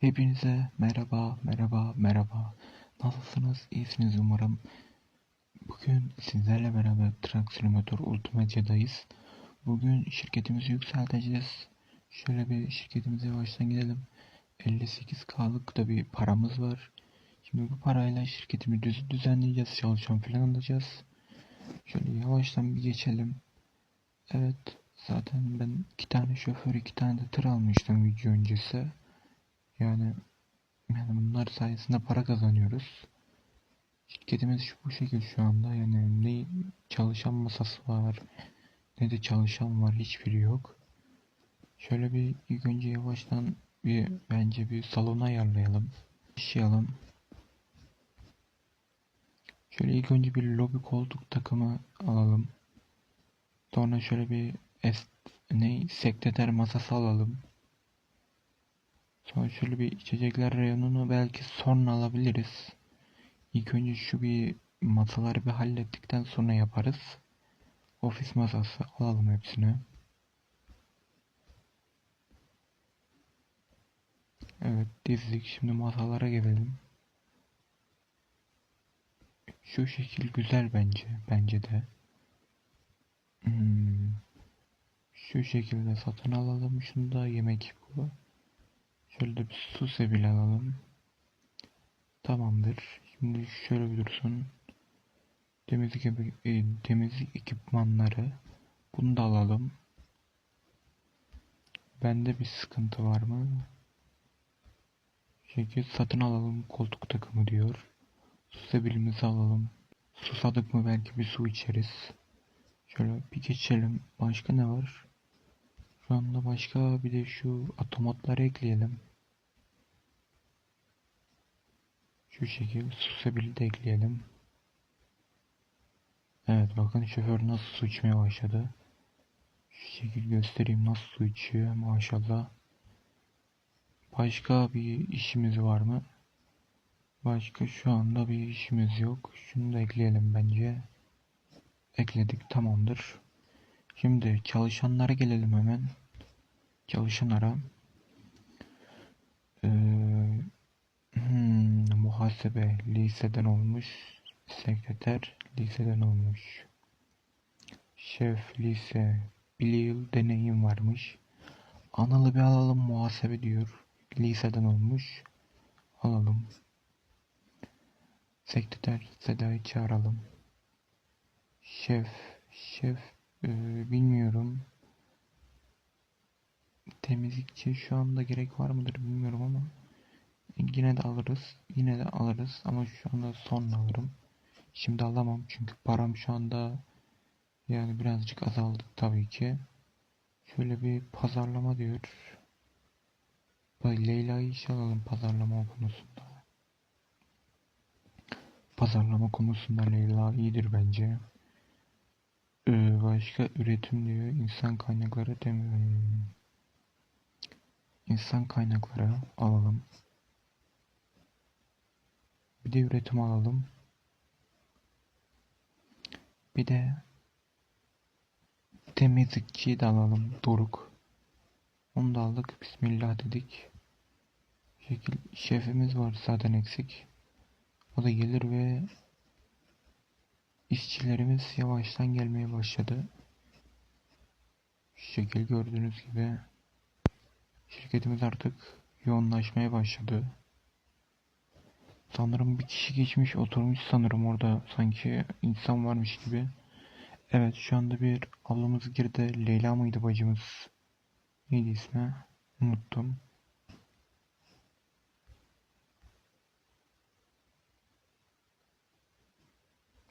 Hepinize merhaba, merhaba, merhaba. Nasılsınız? İyisiniz umarım. Bugün sizlerle beraber Truck Simulator. Bugün şirketimizi yükselteceğiz. Şöyle bir şirketimize yavaştan gidelim. 58K'lık da bir paramız var. Şimdi bu parayla şirketimi düz düzenleyeceğiz. Çalışan falan alacağız. Şöyle yavaştan bir geçelim. Evet. Zaten ben iki tane şoför, iki tane de tır almıştım video öncesi. Yani yani bunlar sayesinde para kazanıyoruz. Şirketimiz şu bu şekil şu anda yani ne çalışan masası var ne de çalışan var hiçbiri yok. Şöyle bir ilk önce yavaştan bir bence bir salon ayarlayalım. Yaşayalım. Şöyle ilk önce bir lobi koltuk takımı alalım. Sonra şöyle bir est ne sekreter masası alalım. Şöyle bir içecekler reyonunu belki sonra alabiliriz. İlk önce şu bir masaları bir hallettikten sonra yaparız. Ofis masası alalım hepsini. Evet dizdik. Şimdi masalara gelelim. Şu şekil güzel bence. Bence de. Hmm. Şu şekilde satın alalım. Şunu da yemek bu. Şöyle bir su sebil alalım. Tamamdır. Şimdi şöyle bir dursun. Temizlik, e, temizlik ekipmanları. Bunu da alalım. Bende bir sıkıntı var mı? Şekil satın alalım koltuk takımı diyor. Su sebilimizi alalım. Susadık mı belki bir su içeriz. Şöyle bir geçelim. Başka ne var? Şu anda başka bir de şu otomatları ekleyelim. Şu şekil susabili de ekleyelim. Evet bakın şoför nasıl su içmeye başladı. Şu şekil göstereyim nasıl su içiyor maşallah. Başka bir işimiz var mı? Başka şu anda bir işimiz yok. Şunu da ekleyelim bence. Ekledik tamamdır. Şimdi çalışanlara gelelim hemen. Çalışanlara. Ee, hmm, muhasebe liseden olmuş. Sekreter liseden olmuş. Şef lise. Bir yıl deneyim varmış. Analı bir alalım muhasebe diyor. Liseden olmuş. Alalım. Sekreter Seda'yı çağıralım. Şef. Şef. Ee, bilmiyorum. Temizlikçi şu anda gerek var mıdır bilmiyorum ama yine de alırız. Yine de alırız ama şu anda son alırım. Şimdi alamam çünkü param şu anda yani birazcık azaldı tabii ki. Şöyle bir pazarlama diyor. Bak Leyla'yı iş alalım pazarlama konusunda. Pazarlama konusunda Leyla iyidir bence. Ee, başka üretim diyor. İnsan kaynakları demiyor. İnsan kaynakları alalım. Bir de üretim alalım. Bir de temizlikçiyi de alalım. Doruk. Onu da aldık. Bismillah dedik. Şekil şefimiz var zaten eksik. O da gelir ve işçilerimiz yavaştan gelmeye başladı. Şu şekil gördüğünüz gibi şirketimiz artık yoğunlaşmaya başladı. Sanırım bir kişi geçmiş oturmuş sanırım orada sanki insan varmış gibi. Evet şu anda bir ablamız girdi. Leyla mıydı bacımız? Neydi ismi? Unuttum.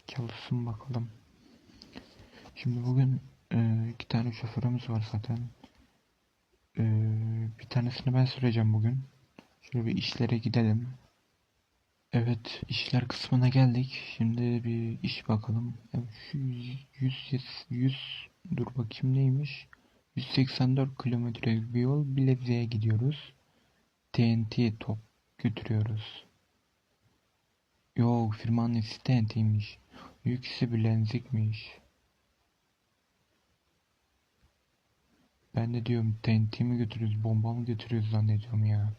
Çalışsın bakalım. Şimdi bugün e, iki tane şoförümüz var zaten. E, bir tanesini ben süreceğim bugün. Şöyle bir işlere gidelim. Evet işler kısmına geldik. Şimdi bir iş bakalım. Evet, şu 100, 100, 100 dur bakayım neymiş? 184 kilometre bir yol Bilecik'e gidiyoruz. TNT top götürüyoruz. Yok firmanın ismi TNT'ymiş. Yüksü bilenzikmiş. Ben de diyorum TNT mi götürüyoruz bomba mı götürüyoruz zannediyorum ya.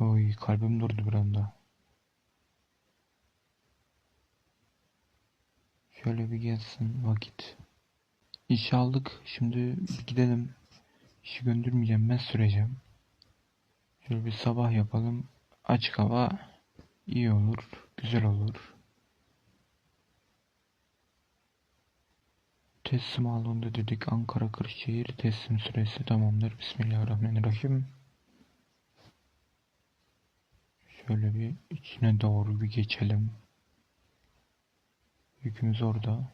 Oy kalbim durdu bir anda. Şöyle bir gelsin vakit. İş aldık. Şimdi gidelim. İşi göndermeyeceğim. Ben süreceğim. Şöyle bir sabah yapalım. Açık hava iyi olur. Güzel olur. Teslim alındı dedik. Ankara Kırşehir teslim süresi tamamdır. Bismillahirrahmanirrahim. Şöyle bir içine doğru bir geçelim. Yükümüz orada.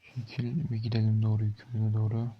Şekil bir gidelim doğru yükümüze doğru.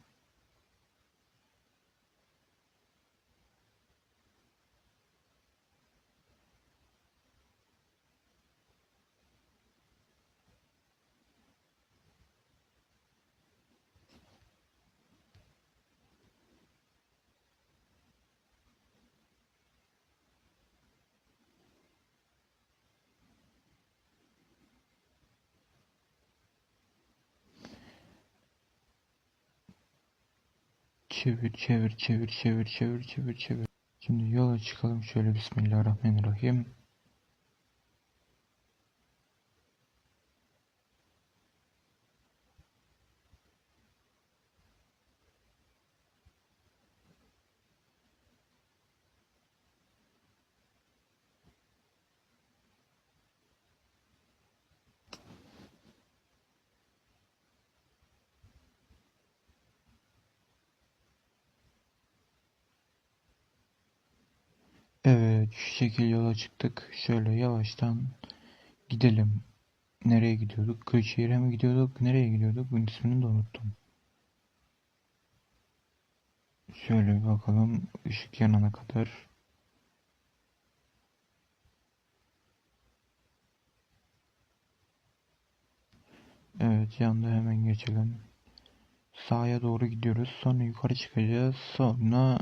Çevir çevir çevir çevir çevir çevir çevir. Şimdi yola çıkalım şöyle Bismillahirrahmanirrahim. Evet şu şekil yola çıktık. Şöyle yavaştan gidelim. Nereye gidiyorduk? Kırşehir'e mi gidiyorduk? Nereye gidiyorduk? Bunun ismini de unuttum. Şöyle bir bakalım. Işık yanana kadar. Evet yandı hemen geçelim. Sağa doğru gidiyoruz. Sonra yukarı çıkacağız. Sonra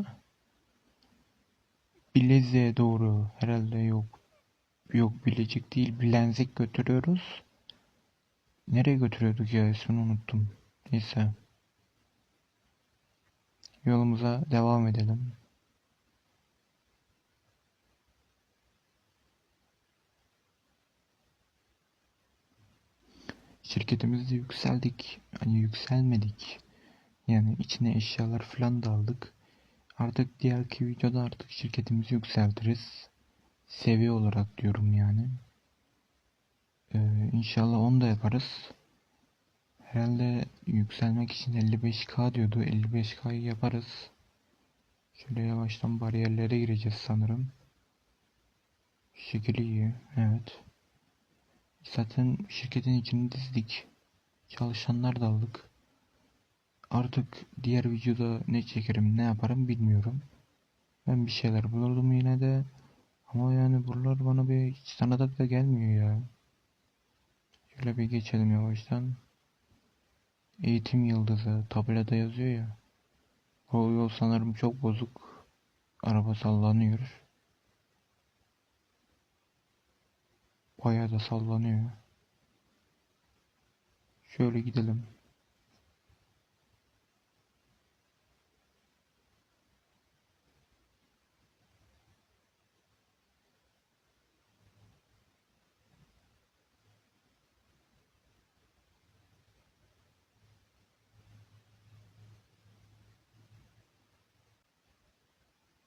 Bilecik'e doğru herhalde yok. Yok Bilecik değil Bilecik götürüyoruz. Nereye götürüyorduk ya ismini unuttum. Neyse. Yolumuza devam edelim. Şirketimizde yükseldik. Hani yükselmedik. Yani içine eşyalar falan da aldık. Artık diğerki videoda artık şirketimizi yükseltiriz. Seviye olarak diyorum yani. Ee, inşallah onu da yaparız. Herhalde yükselmek için 55k diyordu. 55k'yı yaparız. Şöyle yavaştan bariyerlere gireceğiz sanırım. Şekli iyi. Evet. Zaten şirketin içini dizdik. Çalışanlar da aldık. Artık diğer videoda ne çekerim ne yaparım bilmiyorum. Ben bir şeyler bulurdum yine de. Ama yani buralar bana bir hiç tanıdık da gelmiyor ya. Şöyle bir geçelim yavaştan. Eğitim yıldızı tabelada yazıyor ya. O yol sanırım çok bozuk. Araba sallanıyor. Bayağı da sallanıyor. Şöyle gidelim.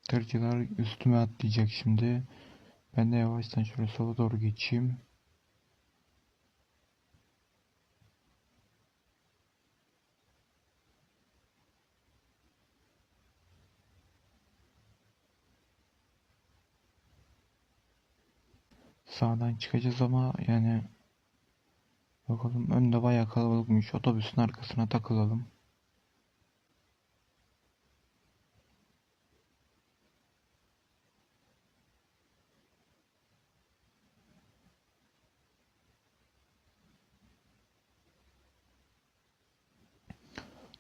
Tırcılar üstüme atlayacak şimdi. Ben de yavaştan şöyle sola doğru geçeyim. Sağdan çıkacağız ama yani bakalım önde bayağı kalabalıkmış. Otobüsün arkasına takılalım.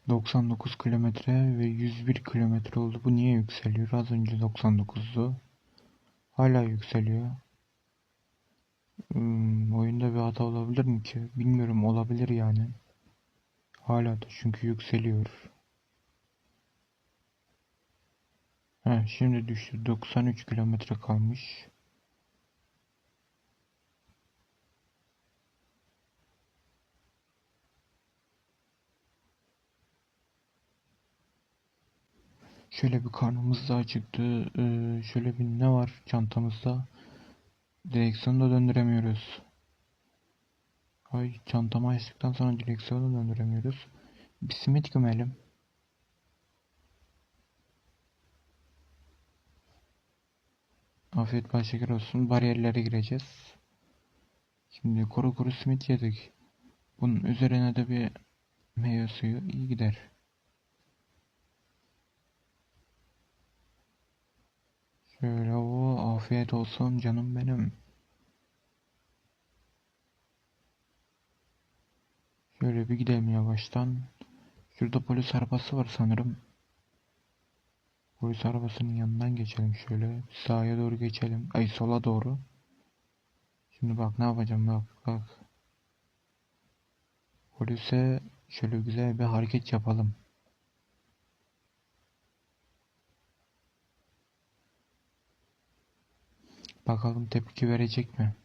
99 kilometre ve 101 kilometre oldu. Bu niye yükseliyor? Az önce 99'du. Hala yükseliyor. Hmm, oyunda bir hata olabilir mi ki? Bilmiyorum olabilir yani. Hala da çünkü yükseliyor. Heh, şimdi düştü. 93 kilometre kalmış. Şöyle bir karnımız da acıktı. Ee, şöyle bir ne var çantamızda? Direksiyonu da döndüremiyoruz. Ay çantamı açtıktan sonra direksiyonu da döndüremiyoruz. Bir simit gömelim. Afiyet bal şeker olsun. Bariyerlere gireceğiz. Şimdi kuru kuru simit yedik. Bunun üzerine de bir meyve suyu iyi gider. Şöyle o afiyet olsun canım benim. Şöyle bir gidelim yavaştan. Şurada polis arabası var sanırım. Polis arabasının yanından geçelim şöyle. Sağa doğru geçelim. Ay sola doğru. Şimdi bak ne yapacağım bak bak. Polise şöyle güzel bir hareket yapalım. Bakalım tepki verecek mi?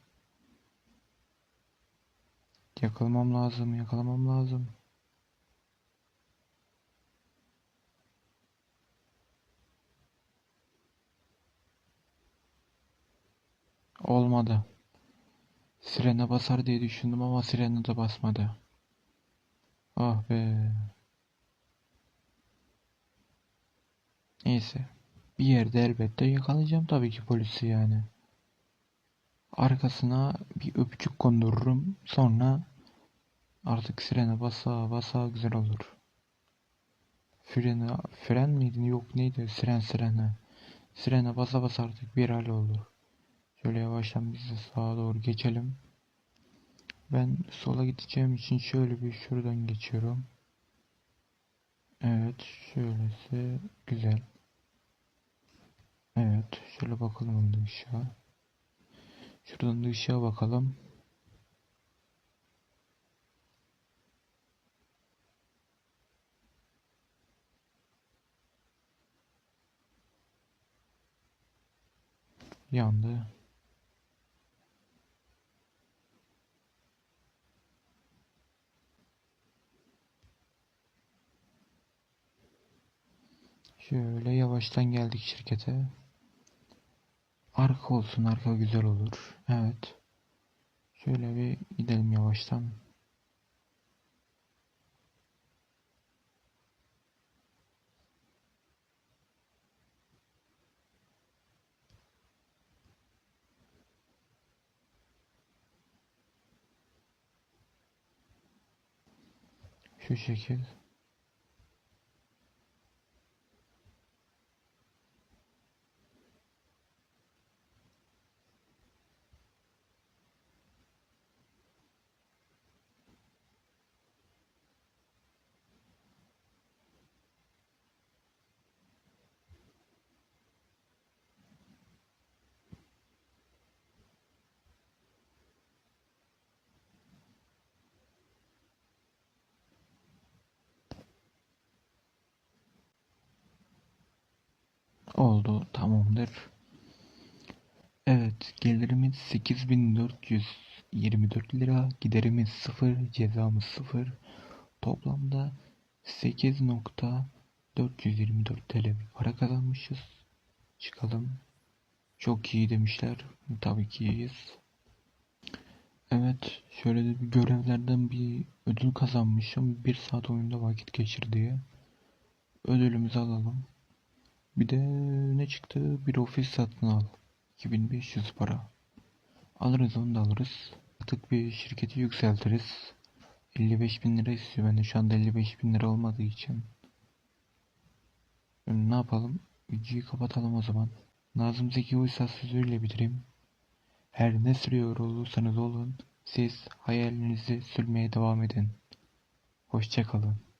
Yakalamam lazım, yakalamam lazım. Olmadı. Sirene basar diye düşündüm ama sirene de basmadı. Ah be. Neyse. Bir yerde elbette yakalayacağım tabii ki polisi yani. Arkasına bir öpücük kondururum. Sonra artık sirene basa basa güzel olur. Frene, fren miydi? Yok neydi? Siren sirene. Sirene basa basa artık bir hal olur. Şöyle yavaştan biz de sağa doğru geçelim. Ben sola gideceğim için şöyle bir şuradan geçiyorum. Evet, şöylesi güzel. Evet, şöyle bakalım ışığa. Şuradan da ışığa bakalım. Yandı. Şöyle yavaştan geldik şirkete. Arka olsun arka güzel olur. Evet. Şöyle bir gidelim yavaştan. Şu şekil. Oldu tamamdır. Evet gelirimiz 8424 lira. Giderimiz 0. Cezamız 0. Toplamda 8.424 TL para kazanmışız. Çıkalım. Çok iyi demişler. Tabii ki iyiyiz. Evet şöyle de bir görevlerden bir ödül kazanmışım. Bir saat oyunda vakit geçir diye. Ödülümüzü alalım. Bir de ne çıktı? Bir ofis satın al. 2500 para. Alırız onu da alırız. Artık bir şirketi yükseltiriz. 55 bin lira istiyor. Ben de şu anda 55 bin lira olmadığı için. Şimdi ne yapalım? Videoyu kapatalım o zaman. Nazım Zeki Uysal sözüyle bitireyim. Her ne sürüyor olursanız olun, siz hayalinizi sürmeye devam edin. Hoşçakalın.